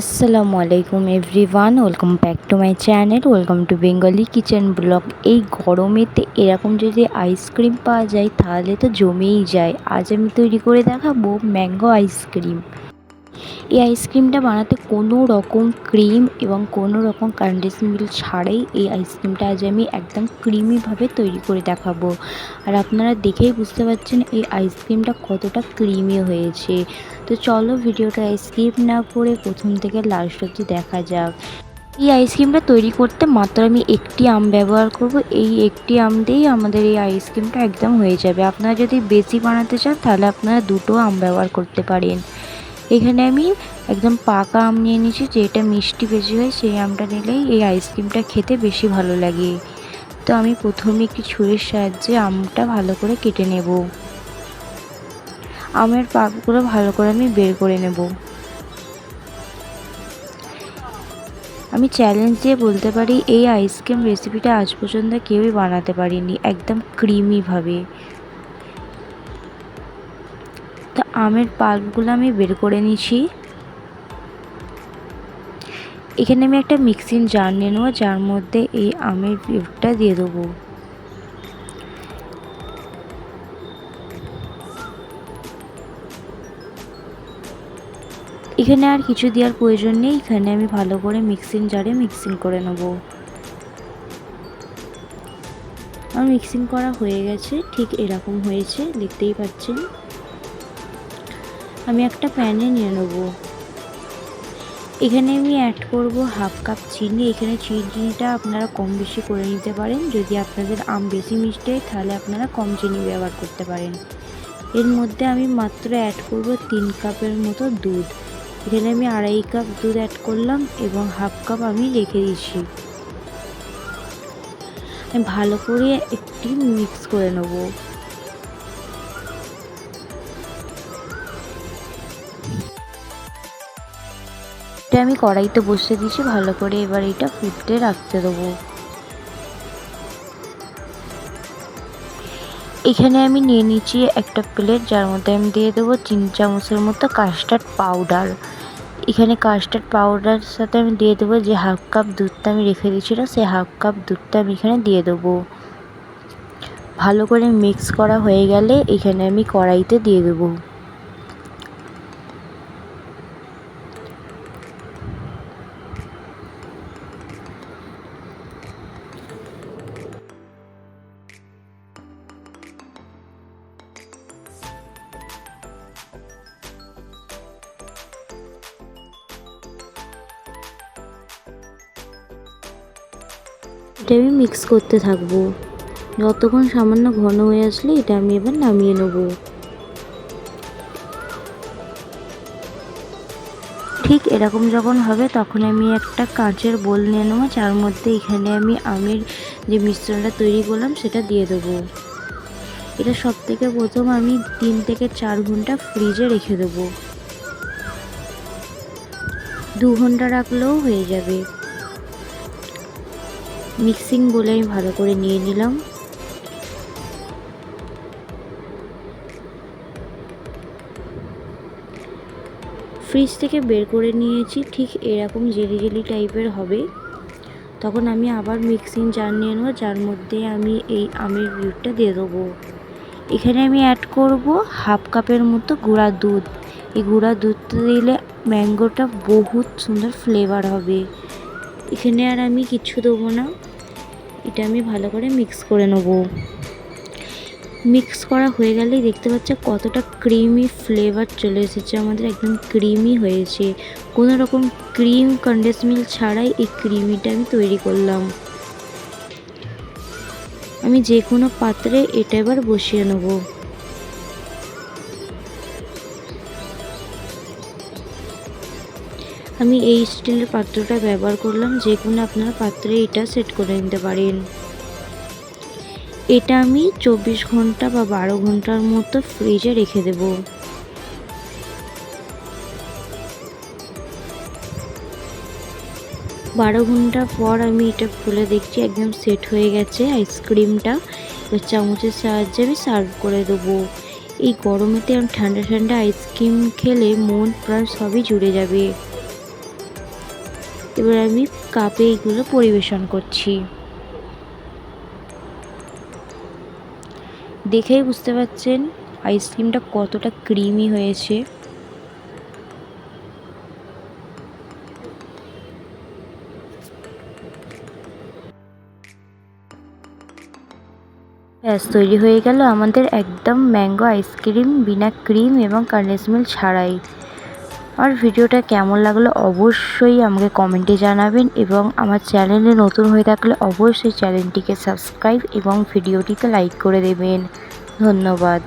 আসসালামু আলাইকুম everyone welcome back to my channel welcome to Bengali kitchen blog এই গরমেতে এরকম যদি আইসক্রিম পাওয়া যায়, তাহলে তো জমেই যায়। আজ আমি তৈরি করে দেখাবো ম্যাঙ্গো আইসক্রিম এই আইসক্রিমটা বানাতে কোনো রকম ক্রিম এবং কোনো রকম কন্ডেন্স মিল্ক ছাড়াই এই আইসক্রিমটা আজ আমি একদম ক্রিমিভাবে তৈরি করে দেখাবো। আর আপনারা দেখেই বুঝতে পারছেন এই আইসক্রিমটা কতটা ক্রিমি হয়েছে। তো চলো ভিডিওটা স্কিপ না করে প্রথম থেকে লাস্ট অবধি দেখা যাক। এই আইসক্রিমটা তৈরি করতে মাত্র আমি একটি আম ব্যবহার করব। এই একটি আম দিয়েই আমাদের এই আইসক্রিমটা একদম হয়ে যাবে। আপনারা যদি বেশি বানাতে চান তাহলে আপনারা দুটো আম ব্যবহার করতে পারেন। এখানে আমি একদম পাকা আম নিয়ে নিয়েছি যেটা মিষ্টি বেশি হয় সেই আমটা নিলেই এই আইসক্রিমটা খেতে বেশি ভালো লাগে। তো আমি প্রথমে একটি ছুরির সাহায্যে আমটা ভালো করে কেটে নেব। আমের পাকগুলো ভালো করে আমি বের করে নেব। আমি চ্যালেঞ্জ দিয়ে বলতে পারি, এই আইসক্রিম রেসিপিটা আজ পর্যন্ত কেউই বানাতে পারিনি, একদম ক্রিমিভাবে তো আমের পাল্পগুলো আমি বের করে নিছি এখানে আমি একটা মিক্সিং জার নিয়ে নেব, যার মধ্যে এই আমের পিউরটা দিয়ে দেবো। এখানে আর কিছু দেওয়ার প্রয়োজন নেই, এখানে আমি ভালো করে মিক্সিং জারে মিক্সিং করে নেব। আমার মিক্সিং করা হয়ে গেছে, ঠিক এরকম হয়েছে, দেখতেই পাচ্ছেন। আমি একটা প্যানে নিয়ে নেব। এখানে আমি অ্যাড করব হাফ কাপ চিনি। এখানে চিনিটা আপনারা কম বেশি করে নিতে পারেন। যদি আপনাদের আম বেশি মিষ্টি হয়, তাহলে আপনারা কম চিনি ব্যবহার করতে পারেন। এর মধ্যে আমি মাত্র অ্যাড করব তিন কাপের মতো দুধ। এখানে আমি আড়াই কাপ দুধ অ্যাড করলাম এবং হাফ কাপ আমি রেখে দিচ্ছি। আমি ভালো করে একটি মিক্স করে নেব। এটা আমি কড়াইতে বসিয়ে দিয়েছি, ভালো করে এবার এটা ফুটতে রাখতে দেবো। এখানে আমি নিয়ে নিচ্ছি একটা প্লেট, যার মধ্যে আমি দিয়ে দেবো তিন চামচের মতো কাস্টার্ড পাউডার। এখানে কাস্টার্ড পাউডার সাথে আমি দিয়ে দেবো যে হাফ কাপ দুধটা আমি রেখে দিয়েছিলাম, সেই হাফ কাপ দুধটা আমি এখানে দিয়ে দেবো। ভালো করে মিক্স করা হয়ে গেলে এখানে আমি কড়াইতে দিয়ে দেবো। এটা আমি মিক্স করতে থাকব। যতক্ষণ সামান্য ঘন হয়ে আসলে এটা আমি এবার নামিয়ে নেব। ঠিক এরকম যখন হবে, তখন আমি একটা কাঁচের বোল নিয়ে নেব, যার মধ্যে এখানে আমি আমের যে মিশ্রণটা তৈরি করলাম, সেটা দিয়ে দেবো। এটা সব থেকে প্রথম আমি তিন থেকে চার ঘণ্টা ফ্রিজে রেখে দেবো। দু ঘণ্টা রাখলেও হয়ে যাবে। মিক্সিং বলে আমি ভালো করে নিয়ে নিলাম। ফ্রিজ থেকে বের করে নিয়েছি, ঠিক এরকম জেলি জেলি টাইপের হবে। তখন আমি আবার মিক্সিং জার নিয়ে নেব, যার মধ্যে আমি এই আমের বিউটটা দিয়ে দেবো। এখানে আমি অ্যাড করব হাফ কাপের মতো গুঁড়া দুধ। এই গুঁড়া দুধটা দিলে ম্যাঙ্গোটা বহুত সুন্দর ফ্লেভার হবে। এখানে আর আমি কিছু দেবো না। এটা আমি ভালো করে মিক্স করে নেব। মিক্স করা হয়ে গেলেই দেখতে পাচ্ছে কতটা ক্রিমি ফ্লেভার চলে এসেছে, আমাদের একদম ক্রিমি হয়েছে। কোনো রকম ক্রিম কন্ডেন্স মিল্ক ছাড়াই এই ক্রিমিটা আমি তৈরি করলাম। আমি যে কোনো পাত্রে এটা এবার বসিয়ে নেব। আমি এই স্টিলের পাত্রটা ব্যবহার করলাম, যে কোনো আপনারা পাত্রে এটা সেট করে নিতে পারেন। এটা আমি চব্বিশ ঘণ্টা বা বারো ঘণ্টার মতো ফ্রিজে রেখে দেব। বারো ঘণ্টা পর আমি এটা খুলে দেখছি, একদম সেট হয়ে গেছে আইসক্রিমটা। এবার চামচের সাহায্যে আমি সার্ভ করে দেবো। এই গরমেতে ঠান্ডা ঠান্ডা আইসক্রিম খেলে মন প্রাণ সবই জুড়ে যাবে। এবার আমি কাপে এগুলো পরিবেশন করছি। দেখেই বুঝতে পারছেন আইসক্রিমটা কতটা ক্রিমি হয়েছে। ব্যাস, তৈরি হয়ে গেল আমাদের একদম ম্যাঙ্গো আইসক্রিম বিনা ক্রিম এবং কার্নেস মিল্ক ছাড়াই। আর ভিডিওটা কেমন লাগল অবশ্যই আমাকে কমেন্টে জানাবেন এবং আমার চ্যানেলে নতুন হয়ে থাকলে অবশ্যই চ্যানেলটিকে সাবস্ক্রাইব এবং ভিডিওটিকে লাইক করে দেবেন। ধন্যবাদ।